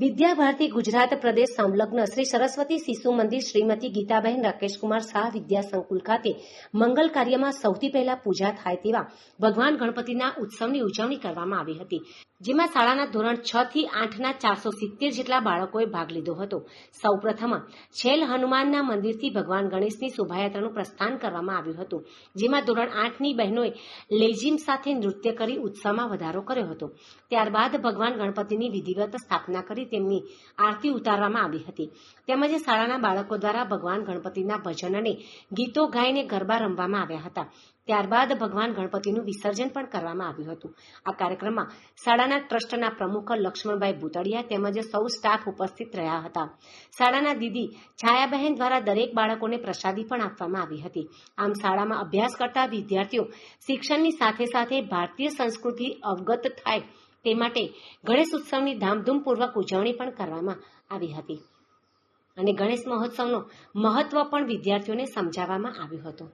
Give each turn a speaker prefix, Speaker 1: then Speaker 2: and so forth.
Speaker 1: વિદ્યા ભારતી ગુજરાત પ્રદેશ સંલગ્ન શ્રી સરસ્વતી શિશુ મંદિર શ્રીમતી ગીતાબહેન રાકેશકુમાર શાહ વિદ્યા સંકુલ ખાતે મંગલ કાર્યમાં સૌથી પહેલા પૂજા થાય તેવા ભગવાન ગણપતિના ઉત્સવની ઉજવણી કરવામાં આવી હતી, જેમાં શાળાના ધોરણ છ થી આઠના ચારસો સિત્તેર જેટલા બાળકોએ ભાગ લીધો હતો. સૌપ્રથમ છેલ હનુમાનના મંદિરથી ભગવાન ગણેશની શોભાયાત્રાનું પ્રસ્થાન કરવામાં આવ્યું હતું, જેમાં ધોરણ આઠની બહેનોએ લેઝિમ સાથે નૃત્ય કરી ઉત્સાહમાં વધારો કર્યો હતો. ત્યારબાદ ભગવાન ગણપતિની વિધિવત સ્થાપના કરી તેમની આરતી ઉતારવામાં આવી હતી. તેમજ શાળાના બાળકો દ્વારા ભગવાન ગણપતિના ભજન અને ગીતો ગાઈને ગરબા રમવામાં આવ્યા હતા. ત્યારબાદ ભગવાન ગણપતિનું વિસર્જન પણ કરવામાં આવ્યું હતું. આ કાર્યક્રમમાં શાળાના ટ્રસ્ટના પ્રમુખ લક્ષ્મણભાઈ ભૂતળિયા તેમજ સૌ સ્ટાફ ઉપસ્થિત રહ્યા હતા. શાળાના દીદી છાયાબહેન દ્વારા દરેક બાળકોને પ્રસાદી પણ આપવામાં આવી હતી. આમ શાળામાં અભ્યાસ કરતા વિદ્યાર્થીઓ શિક્ષણની સાથે સાથે ભારતીય સંસ્કૃતિ અવગત થાય તે માટે ગણેશ ઉત્સવની ધામધૂમપૂર્વક ઉજવણી પણ કરવામાં આવી હતી. અને ગણેશ મહોત્સવનો મહત્વ પણ વિદ્યાર્થીઓને સમજાવવામાં આવ્યું હતું.